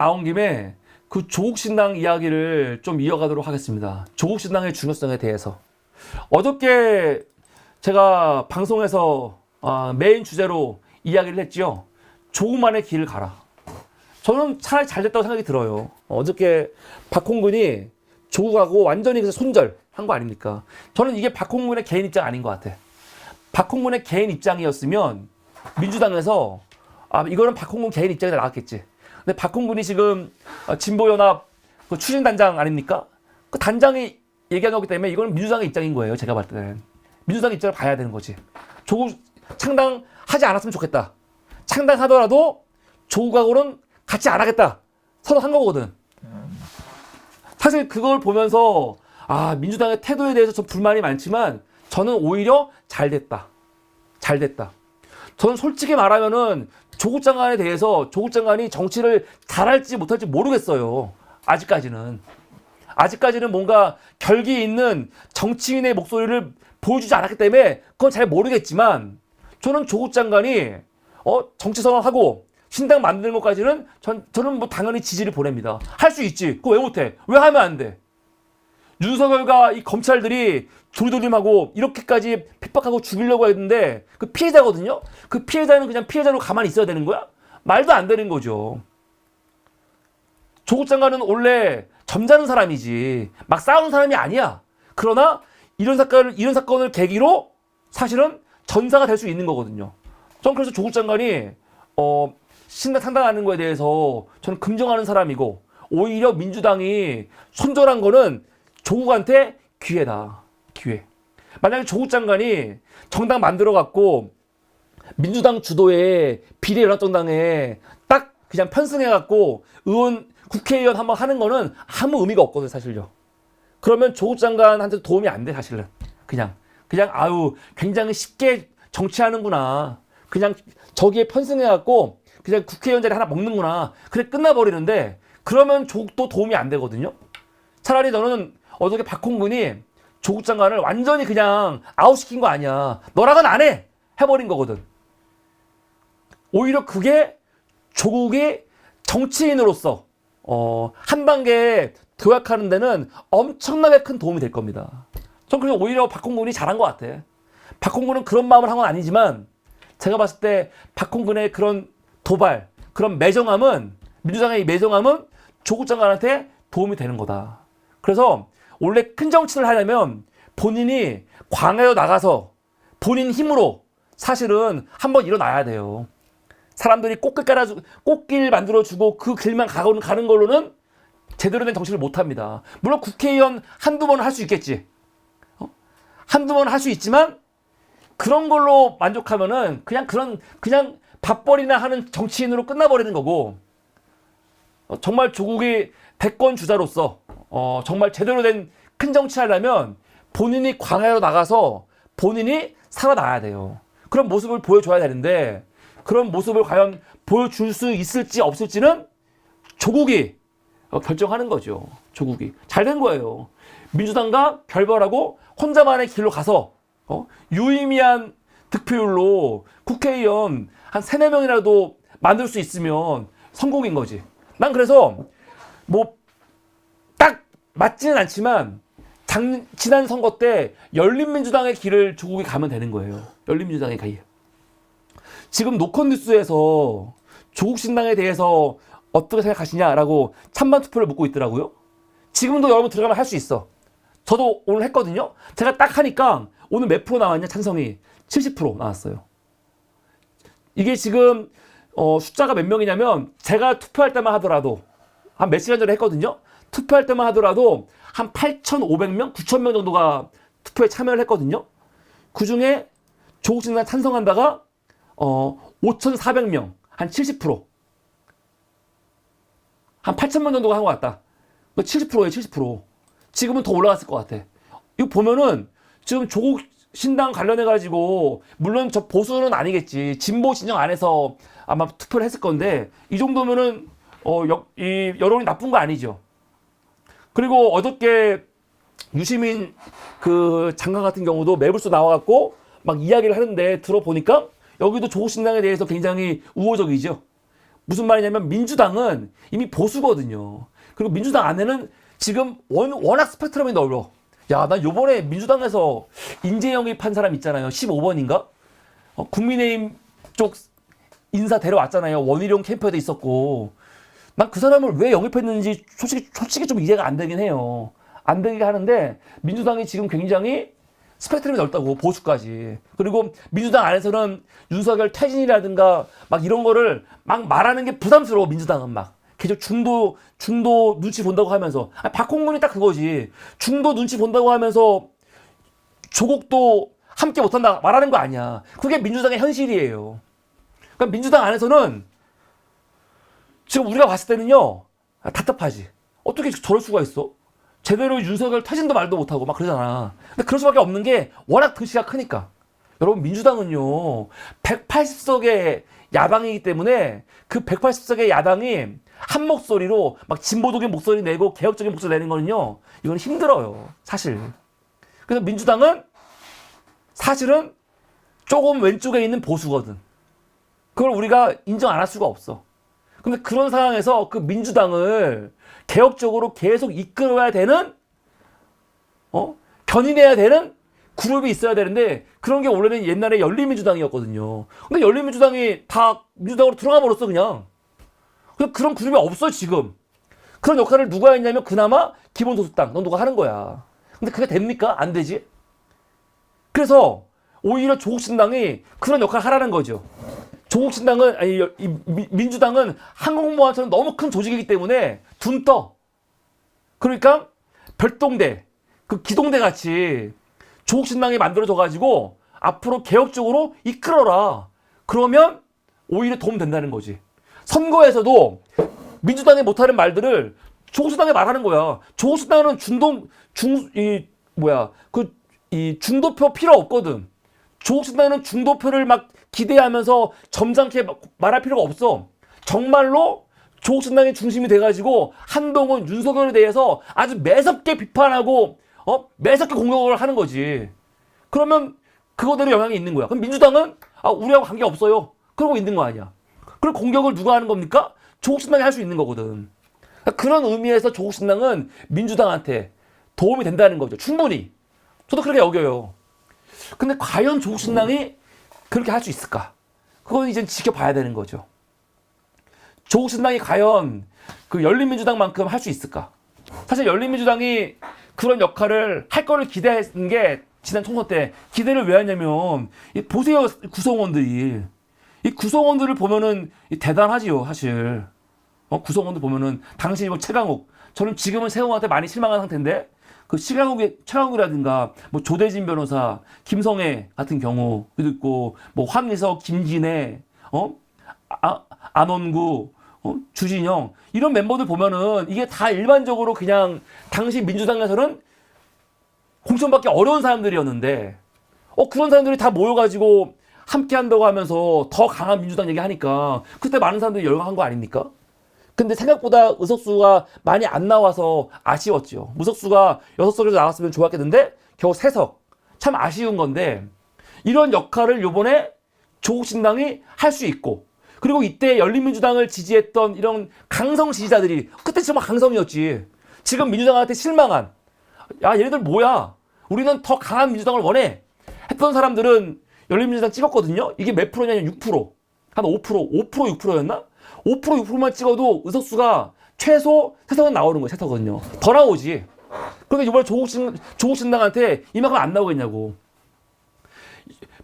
나온 김에 그 조국 신당 이야기를 좀 이어가도록 하겠습니다. 조국 신당의 중요성에 대해서 어저께 제가 방송에서 아, 메인 주제로 이야기를 했지요. 조국만의 길을 가라. 저는 차라리 잘 됐다고 생각이 들어요. 어저께 박홍근이 조국하고 완전히 그래서 손절한 거 아닙니까? 저는 이게 박홍근의 개인 입장 아닌 것 같아. 박홍근의 개인 입장이었으면 민주당에서 아 이거는 박홍근 개인 입장이 나왔겠지. 근데 박홍근이 지금 어, 진보연합 그 추진단장 아닙니까? 그 단장이 얘기한 거기 때문에 이거는 민주당의 입장인 거예요. 제가 봤을 때는 민주당 입장을 봐야 되는 거지. 조국 창당하지 않았으면 좋겠다. 창당하더라도 조국하고는 같이 안 하겠다. 서로 한 거거든. 사실 그걸 보면서 아 민주당의 태도에 대해서 좀 불만이 많지만 저는 오히려 잘 됐다. 잘 됐다. 저는 솔직히 말하면은 조국 장관에 대해서 조국 장관이 정치를 잘할지 못할지 모르겠어요. 아직까지는. 아직까지는 뭔가 결기 있는 정치인의 목소리를 보여주지 않았기 때문에 그건 잘 모르겠지만 저는 조국 장관이 어 정치 선언하고 신당 만드는 것까지는 전 저는 뭐 당연히 지지를 보냅니다. 할 수 있지. 그거 왜 못해? 왜 하면 안 돼? 윤석열과 이 검찰들이 두리두림하고 이렇게까지 핍박하고 죽이려고 했는데 그 피해자거든요. 그 피해자는 그냥 피해자로 가만히 있어야 되는 거야? 말도 안 되는 거죠. 조국 장관은 원래 점잖은 사람이지 막 싸우는 사람이 아니야. 그러나 이런 사건을 이런 사건을 계기로 사실은 전사가 될 수 있는 거거든요. 전 그래서 조국 장관이 어 신당 상당하는 거에 대해서 저는 긍정하는 사람이고 오히려 민주당이 손절한 거는 조국한테 기회다. 기회. 만약에 조국 장관이 정당 만들어 갖고 민주당 주도의 비례연합정당에 딱 그냥 편승해 갖고 의원 국회의원 한번 하는 거는 아무 의미가 없거든요, 사실요. 그러면 조국 장관한테 도움이 안 돼, 사실은. 그냥 그냥 아유, 굉장히 쉽게 정치하는구나. 그냥 저기에 편승해 갖고 그냥 국회의원 자리 하나 먹는구나. 그래 끝나 버리는데 그러면 조국도 도움이 안 되거든요. 차라리 너는 어저께 박홍근이 조국 장관을 완전히 그냥 아웃시킨 거 아니야. 너랑은 안 해. 해버린 거거든. 오히려 그게 조국이 정치인으로서 어, 한 단계 도약하는 데는 엄청나게 큰 도움이 될 겁니다. 전 그래서 오히려 박홍근이 잘한 것 같아. 박홍근은 그런 마음을 한 건 아니지만 제가 봤을 때 박홍근의 그런 도발, 그런 매정함은 민주당의 이 매정함은 조국 장관한테 도움이 되는 거다. 그래서 원래 큰 정치를 하려면 본인이 광야로 나가서 본인 힘으로 사실은 한번 일어나야 돼요. 사람들이 꽃길 깔아주, 꽃길 만들어주고 그 길만 가는, 가는 걸로는 제대로 된 정치를 못 합니다. 물론 국회의원 한두 번은 할 수 있겠지. 어? 한두 번은 할 수 있지만 그런 걸로 만족하면은 그냥 그런, 그냥 밥벌이나 하는 정치인으로 끝나버리는 거고 어, 정말 조국이 대권 주자로서 어, 정말 제대로 된 큰 정치 하려면 본인이 광야로 나가서 본인이 살아나야 돼요. 그런 모습을 보여줘야 되는데 그런 모습을 과연 보여줄 수 있을지 없을지는 조국이 어, 결정하는 거죠. 조국이 잘 된 거예요. 민주당과 결별하고 혼자만의 길로 가서 어? 유의미한 득표율로 국회의원 한 세네 명이라도 만들 수 있으면 성공인 거지. 난 그래서 뭐딱 맞지는 않지만 작, 지난 선거 때 열린민주당의 길을 조국이 가면 되는 거예요. 열린민주당의 길. 지금 노컷뉴스에서 조국 신당에 대해서 어떻게 생각하시냐라고 찬반 투표를 묻고 있더라고요. 지금도 여러분 들어가면 할 수 있어. 저도 오늘 했거든요. 제가 딱 하니까 오늘 몇 프로 나왔냐 찬성이 70% 나왔어요. 이게 지금 어, 숫자가 몇 명이냐면 제가 투표할 때만 하더라도 한 몇 시간 전에 했거든요. 투표할 때만 하더라도 한 8,500명, 9,000명 정도가 투표에 참여를 했거든요. 그 중에 조국 신당 찬성한다가 어, 5,400명, 한 70%. 한 8,000명 정도가 한 것 같다. 70%예요, 70%. 지금은 더 올라갔을 것 같아. 이거 보면은 지금 조국 신당 관련해 가지고, 물론 저 보수는 아니겠지. 진보 진영 안에서 아마 투표를 했을 건데, 이 정도면은, 어, 여, 이 여론이 나쁜 거 아니죠. 그리고 어저께 유시민 그 장관 같은 경우도 매불수 나와갖고 막 이야기를 하는데 들어보니까 여기도 조국 신당에 대해서 굉장히 우호적이죠. 무슨 말이냐면 민주당은 이미 보수거든요. 그리고 민주당 안에는 지금 원, 워낙 스펙트럼이 넓어. 야, 나 요번에 민주당에서 인재 영입한 사람 있잖아요. 15번인가? 어, 국민의힘 쪽 인사 데려왔잖아요. 원희룡 캠프에도 있었고. 난 그 사람을 왜 영입했는지 솔직히, 솔직히 좀 이해가 안 되긴 해요. 안 되긴 하는데 민주당이 지금 굉장히 스펙트럼이 넓다고 보수까지. 그리고 민주당 안에서는 윤석열 퇴진이라든가 막 이런 거를 막 말하는 게 부담스러워 민주당은 막. 계속 중도 중도 눈치 본다고 하면서 아, 박홍근이 딱 그거지. 중도 눈치 본다고 하면서 조국도 함께 못한다 말하는 거 아니야. 그게 민주당의 현실이에요. 그러니까 민주당 안에서는 지금 우리가 봤을 때는요 아, 답답하지. 어떻게 저럴 수가 있어? 제대로 윤석열 퇴진도 말도 못하고 막 그러잖아. 근데 그럴 수밖에 없는 게 워낙 등치가 크니까. 여러분 민주당은요 180석의 야당이기 때문에 그 180석의 야당이 한 목소리로 막 진보적인 목소리 내고 개혁적인 목소리 내는 거는요 이건 힘들어요 사실. 그래서 민주당은 사실은 조금 왼쪽에 있는 보수거든. 그걸 우리가 인정 안 할 수가 없어. 근데 그런 상황에서 그 민주당을 개혁적으로 계속 이끌어야 되는, 어? 견인해야 되는 그룹이 있어야 되는데 그런 게 원래는 옛날에 열린민주당이었거든요. 근데 열린민주당이 다 민주당으로 들어가 버렸어, 그냥. 그래서 그런 그룹이 없어, 지금. 그런 역할을 누가 했냐면 그나마 기본소득당, 넌 누가 하는 거야. 근데 그게 됩니까? 안 되지? 그래서 오히려 조국신당이 그런 역할을 하라는 거죠. 조국신당은 아니 민주당은 항공모함처럼 너무 큰 조직이기 때문에 둔 떠. 그러니까 별동대, 그 기동대 같이 조국신당이 만들어져 가지고 앞으로 개혁적으로 이끌어라. 그러면 오히려 도움 된다는 거지. 선거에서도 민주당이 못하는 말들을 조국신당이 말하는 거야. 조국신당은 중동 중 이 뭐야 그 이 중도표 필요 없거든. 조국신당은 중도표를 막 기대하면서 점잖게 막 말할 필요가 없어. 정말로 조국신당의 중심이 돼가지고 한동훈, 윤석열에 대해서 아주 매섭게 비판하고 어 매섭게 공격을 하는 거지. 그러면 그거대로 영향이 있는 거야. 그럼 민주당은 아 우리하고 관계 없어요. 그러고 있는 거 아니야. 그럼 공격을 누가 하는 겁니까? 조국 신당이 할 수 있는 거거든. 그러니까 그런 의미에서 조국 신당은 민주당한테 도움이 된다는 거죠. 충분히. 저도 그렇게 여겨요. 근데 과연 조국 신당이 그렇게 할 수 있을까? 그건 이제 지켜봐야 되는 거죠. 조국신당이 과연 그 열린민주당만큼 할 수 있을까? 사실 열린민주당이 그런 역할을 할 거를 기대했는 게 지난 총선 때 기대를 왜 했냐면 이 보세요 구성원들이 이 구성원들을 보면은 이 대단하지요 사실 어, 구성원들 보면은 당시 뭐 최강욱 저는 지금은 세웅한테 많이 실망한 상태인데 그 최강욱의 최강욱이라든가 뭐 조대진 변호사 김성애 같은 경우도 있고 뭐 황희석 김진애 어 아, 안원구 어? 주진영 이런 멤버들 보면은 이게 다 일반적으로 그냥 당시 민주당에서는 공천받기 어려운 사람들이었는데 어 그런 사람들이 다 모여가지고 함께 한다고 하면서 더 강한 민주당 얘기하니까 그때 많은 사람들이 열광한 거 아닙니까? 근데 생각보다 의석수가 많이 안 나와서 아쉬웠죠. 무석수가 여섯 석에서 나왔으면 좋았겠는데 겨우 세 석. 참 아쉬운 건데 이런 역할을 요번에 조국신당이 할 수 있고 그리고 이때 열린민주당을 지지했던 이런 강성 지지자들이 그때 정말 강성이었지. 지금 민주당한테 실망한 야 얘네들 뭐야? 우리는 더 강한 민주당을 원해. 했던 사람들은 열린민주당 찍었거든요. 이게 몇 프로냐면 6%. 한 5%, 5% 6%였나? 5% 6%만 찍어도 의석수가 최소 세석은 나오는 거예요. 세석은요. 더 나오지. 그런데 이번에 조국신, 조국신당한테 이만큼 안 나오겠냐고.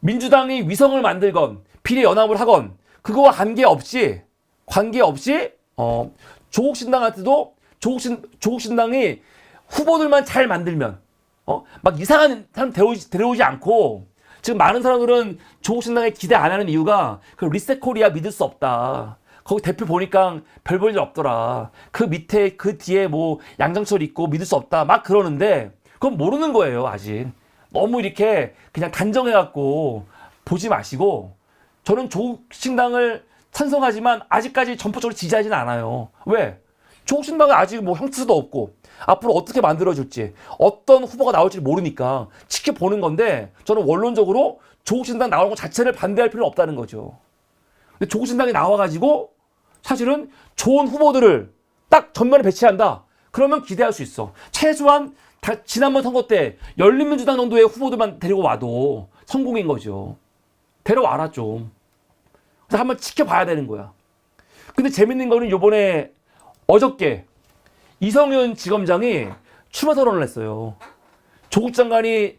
민주당이 위성을 만들건 비례 연합을 하건 그거와 관계없이 관계없이 어 조국신당한테도 조국신 조국신당이 후보들만 잘 만들면 어 막 이상한 사람 데려오지, 데려오지 않고 지금 많은 사람들은 조국신당에 기대 안 하는 이유가 그 리셋 코리아 믿을 수 없다. 거기 대표 보니까 별 볼 일 없더라. 그 밑에 그 뒤에 뭐 양정철 있고 믿을 수 없다. 막 그러는데 그건 모르는 거예요 아직. 너무 이렇게 그냥 단정해갖고 보지 마시고 저는 조국신당을 찬성하지만 아직까지 전폭적으로 지지하진 않아요. 왜? 조국신당은 아직 뭐 형태도 없고 앞으로 어떻게 만들어질지 어떤 후보가 나올지 모르니까 지켜보는 건데 저는 원론적으로 조국신당 나오는 것 자체를 반대할 필요는 없다는 거죠. 근데 조국신당이 나와가지고 사실은 좋은 후보들을 딱 전면에 배치한다. 그러면 기대할 수 있어. 최소한 다- 지난번 선거 때 열린민주당 정도의 후보들만 데리고 와도 성공인 거죠. 데려와라 좀. 그래서 한번 지켜봐야 되는 거야. 근데 재밌는 거는 요번에 어저께 이성윤 지검장이 출마 선언을 했어요. 조국 장관이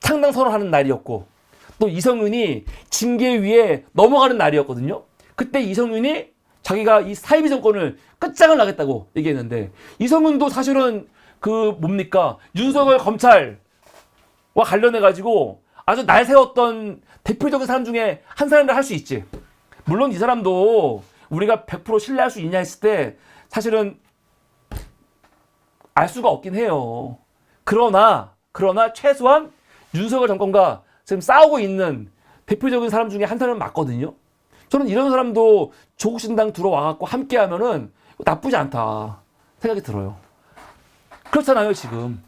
창당 선언하는 날이었고 또 이성윤이 징계 위에 넘어가는 날이었거든요. 그때 이성윤이 자기가 이 사이비 정권을 끝장을 나겠다고 얘기했는데 이성윤도 사실은 그 뭡니까 윤석열 검찰과 관련해 가지고 아주 날 세웠던 대표적인 사람 중에 한 사람을 할수 있지. 물론 이 사람도 우리가 100% 신뢰할 수 있냐 했을 때 사실은 알 수가 없긴 해요. 그러나 그러나 최소한 윤석열 정권과 지금 싸우고 있는 대표적인 사람 중에 한 사람은 맞거든요. 저는 이런 사람도 조국 신당 들어와갖고 함께 하면은 나쁘지 않다 생각이 들어요. 그렇잖아요 지금.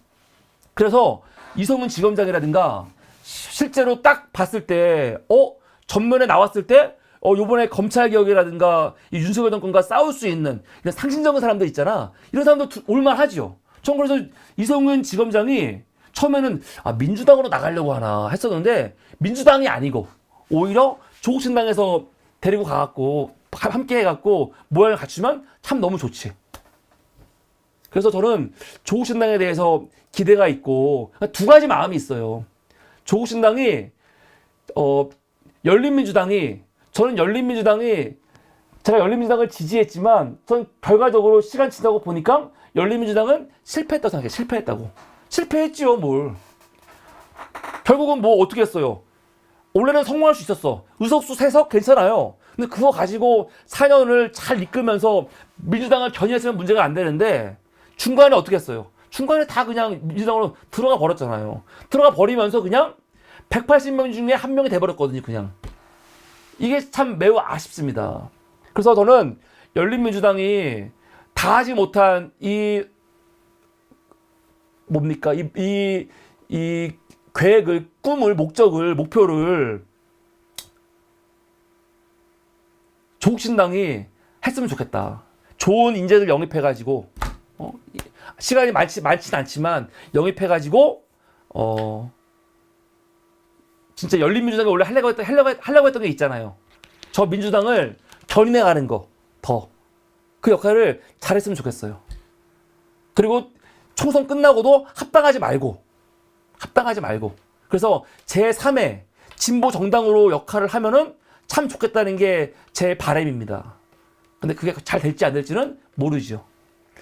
그래서 이성훈 지검장이라든가 시- 실제로 딱 봤을 때, 어 전면에 나왔을 때, 어 요번에 검찰 개혁이라든가 이 윤석열 정권과 싸울 수 있는 이런 상징적인 사람들 있잖아. 이런 사람도 두- 올만하지요. 전 그래서 이성훈 지검장이 처음에는 아, 민주당으로 나가려고 하나 했었는데 민주당이 아니고 오히려 조국신당에서 데리고 가갖고 하- 함께 해갖고 모양을 갖추면 참 너무 좋지. 그래서 저는 조국 신당에 대해서 기대가 있고 두 가지 마음이 있어요. 조국 신당이 어 열린민주당이 저는 열린민주당이 제가 열린민주당을 지지했지만 전 결과적으로 시간 지나고 보니까 열린민주당은 실패했다고 생각해. 실패했다고. 실패했지요, 뭘. 결국은 뭐 어떻게 했어요? 원래는 성공할 수 있었어. 의석수 세석 괜찮아요. 근데 그거 가지고 4년을 잘 이끌면서 민주당을 견인했으면 문제가 안 되는데 중간에 어떻게 했어요? 중간에 다 그냥 민주당으로 들어가 버렸잖아요. 들어가 버리면서 그냥 180명 중에 한 명이 돼버렸거든요, 그냥. 이게 참 매우 아쉽습니다. 그래서 저는 열린민주당이 다 하지 못한 이 뭡니까 이 이 이 계획을 꿈을 목적을 목표를 조국신당이 했으면 좋겠다. 좋은 인재들 영입해가지고 어, 이- 시간이 많지 많진 않지만 영입해가지고 어 진짜 열린민주당이 원래 하려고 했던 하려고, 했- 하려고 했던 게 있잖아요. 저 민주당을 견인해 가는 거 더 그 역할을 잘했으면 좋겠어요. 그리고 총선 끝나고도 합당하지 말고 합당하지 말고 그래서 제 3의 진보 정당으로 역할을 하면은 참 좋겠다는 게 제 바람입니다. 근데 그게 잘 될지 안 될지는 모르죠.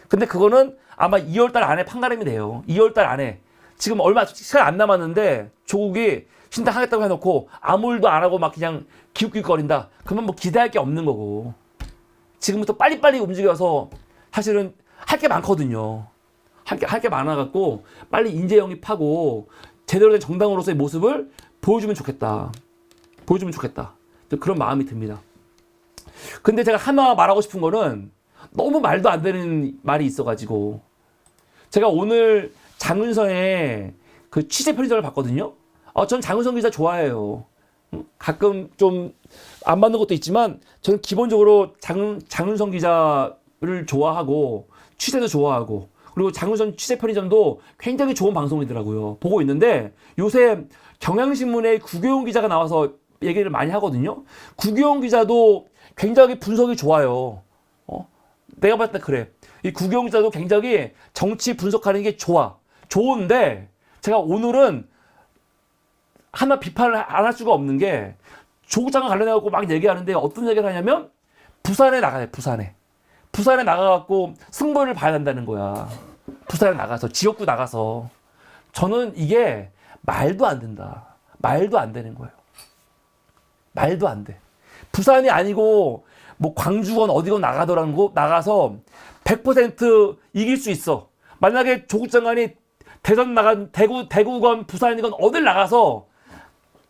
근데 그거는 아마 2월 달 안에 판가름이 돼요. 2월 달 안에. 지금 얼마 시간 안 남았는데 조국이 신당 하겠다고 해놓고 아무 일도 안 하고 막 그냥 기웃기웃거린다. 그러면 뭐 기대할 게 없는 거고. 지금부터 빨리빨리 움직여서 사실은 할 게 많거든요. 할 게, 할 게 많아갖고 빨리 인재 영입하고 제대로 된 정당으로서의 모습을 보여주면 좋겠다. 보여주면 좋겠다. 그런 마음이 듭니다. 근데 제가 하나 말하고 싶은 거는 너무 말도 안 되는 말이 있어가지고 제가 오늘 장윤성의 그 취재 편의점을 봤거든요. 어, 전 장윤성 기자 좋아해요. 음, 가끔 좀 안 맞는 것도 있지만 저는 기본적으로 장, 장윤성 기자를 좋아하고 취재도 좋아하고 그리고 장윤성 취재 편의점도 굉장히 좋은 방송이더라고요. 보고 있는데 요새 경향신문에 구교훈 기자가 나와서 얘기를 많이 하거든요. 구교훈 기자도 굉장히 분석이 좋아요. 어? 내가 봤을 때 그래. 이 구경 기자도 굉장히 정치 분석하는 게 좋아. 좋은데 제가 오늘은 하나 비판을 안 할 수가 없는 게 조국 장관 관련해 갖고 막 얘기하는데 어떤 얘기를 하냐면 부산에 나가요. 부산에. 부산에 나가갖고 승부를 봐야 한다는 거야. 부산에 나가서 지역구 나가서 저는 이게 말도 안 된다. 말도 안 되는 거예요. 말도 안 돼. 부산이 아니고 뭐 광주건 어디건 나가더라고 나가서 100% 이길 수 있어. 만약에 조국 장관이 대전 나간 대구 대구건 부산이건 어딜 나가서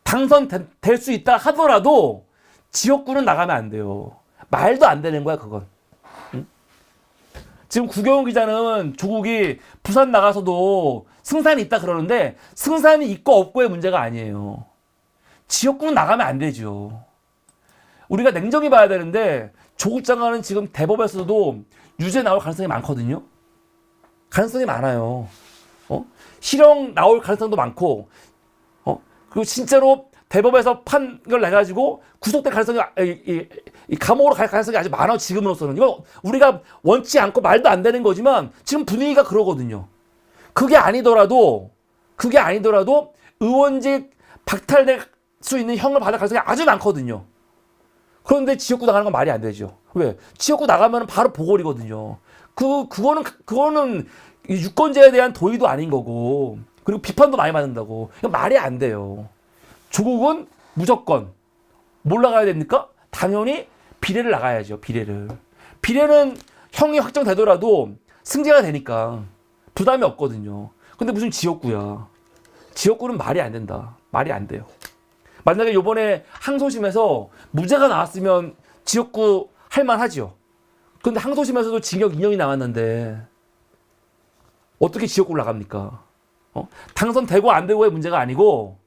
당선될 수 있다 하더라도 지역구는 나가면 안 돼요. 말도 안 되는 거야 그건. 응? 지금 구경훈 기자는 조국이 부산 나가서도 승산이 있다 그러는데 승산이 있고 없고의 문제가 아니에요. 지역구는 나가면 안 되죠. 우리가 냉정히 봐야 되는데 조국 장관은 지금 대법에서도 유죄 나올 가능성이 많거든요. 가능성이 많아요. 어? 실형 나올 가능성도 많고, 어? 그리고 진짜로 대법에서 판결 내가지고 구속될 가능성이, 아- 이, 이, 이 감옥으로 갈 가능성이 아주 많아, 지금으로서는. 이거 우리가 원치 않고 말도 안 되는 거지만 지금 분위기가 그러거든요. 그게 아니더라도, 그게 아니더라도 의원직 박탈될 수 있는 형을 받을 가능성이 아주 많거든요. 그런데 지역구 나가는 건 말이 안 되죠. 왜? 지역구 나가면 바로 보궐이거든요. 그, 그거는, 그거는 이 유권자에 대한 도의도 아닌 거고, 그리고 비판도 많이 받는다고. 말이 안 돼요. 조국은 무조건 뭘 나가야 됩니까? 당연히 비례를 나가야죠, 비례를. 비례는 형이 확정되더라도 승계가 되니까 부담이 없거든요. 근데 무슨 지역구야. 지역구는 말이 안 된다. 말이 안 돼요. 만약에 요번에 항소심에서 무죄가 나왔으면 지역구 할만하지요. 근데 항소심에서도 징역 2년이 나왔는데 어떻게 지역구를 나갑니까? 어? 당선되고 안 되고의 문제가 아니고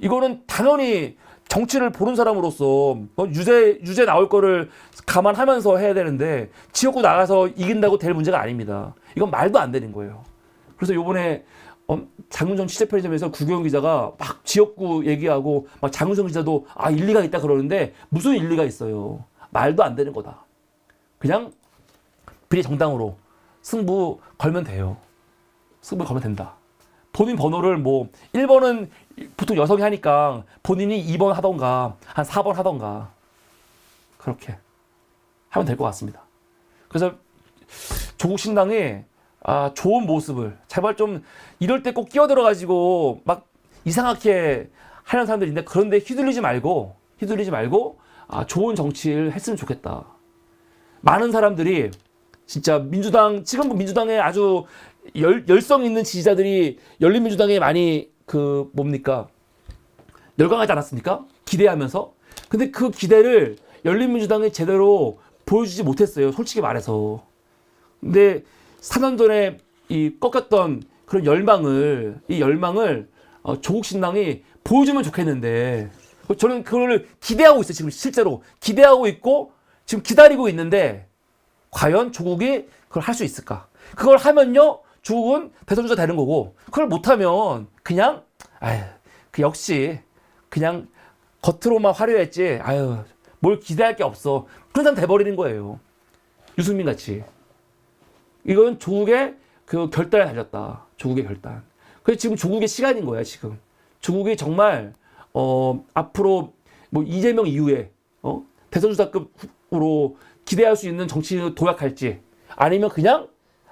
이거는 당연히 정치를 보는 사람으로서 어, 유죄 유죄 나올 거를 감안하면서 해야 되는데 지역구 나가서 이긴다고 될 문제가 아닙니다. 이건 말도 안 되는 거예요. 그래서 요번에 어, 장윤정 취재 편의점에서 구경 기자가 막 지역구 얘기하고 막 장윤정 기자도 아 일리가 있다 그러는데 무슨 일리가 있어요. 말도 안 되는 거다. 그냥 비례 정당으로 승부 걸면 돼요. 승부 걸면 된다. 본인 번호를 뭐 1번은 보통 여성이 하니까 본인이 2번 하던가 한 4번 하던가 그렇게 하면 될 것 같습니다. 그래서 조국 신당이 아, 좋은 모습을 제발 좀 이럴 때 꼭 끼어들어 가지고 막 이상하게 하는 사람들이 있는데 그런데 휘둘리지 말고 휘둘리지 말고 아, 좋은 정치를 했으면 좋겠다. 많은 사람들이 진짜 민주당 지금 뭐 민주당에 아주 열, 열성 있는 지지자들이 열린민주당에 많이 그 뭡니까 열광하지 않았습니까? 기대하면서 근데 그 기대를 열린민주당이 제대로 보여주지 못했어요. 솔직히 말해서. 근데 4년 전에 이 꺾였던 그런 열망을 이 열망을 어, 조국 신당이 보여주면 좋겠는데 저는 그걸 기대하고 있어요. 지금 실제로 기대하고 있고 지금 기다리고 있는데 과연 조국이 그걸 할 수 있을까? 그걸 하면요 조국은 대선 주자 되는 거고 그걸 못하면 그냥 아유 그 역시 그냥 겉으로만 화려했지 아유 뭘 기대할 게 없어 그런 사람 돼버리는 거예요. 유승민 같이. 이건 조국의 그 결단에 달렸다. 조국의 결단. 그래서 지금 조국의 시간인 거야, 지금. 조국이 정말, 어, 앞으로 뭐 이재명 이후에, 어, 대선주자급으로 기대할 수 있는 정치인을 도약할지, 아니면 그냥,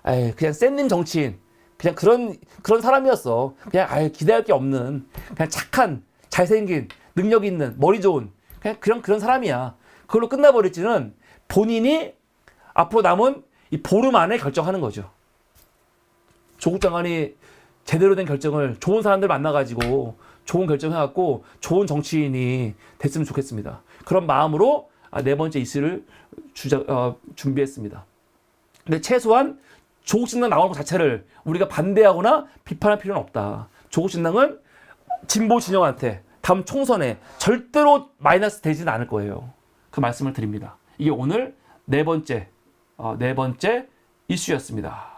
에이, 그냥 쌤님 정치인, 그냥 그런, 그런 사람이었어. 그냥, 아예 기대할 게 없는, 그냥 착한, 잘생긴, 능력 있는, 머리 좋은, 그냥 그런, 그런 사람이야. 그걸로 끝나버릴지는 본인이 앞으로 남은 이 보름 안에 결정하는 거죠. 조국 장관이 제대로 된 결정을 좋은 사람들 만나가지고 좋은 결정해갖고 좋은 정치인이 됐으면 좋겠습니다. 그런 마음으로 아, 네 번째 이슈를 주자, 어, 준비했습니다. 근데 최소한 조국 신당 나오는 것 자체를 우리가 반대하거나 비판할 필요는 없다. 조국 신당은 진보 진영한테 다음 총선에 절대로 마이너스 되지는 않을 거예요. 그 말씀을 드립니다. 이게 오늘 네 번째 어, 네 번째 이슈였습니다.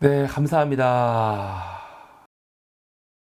네, 감사합니다.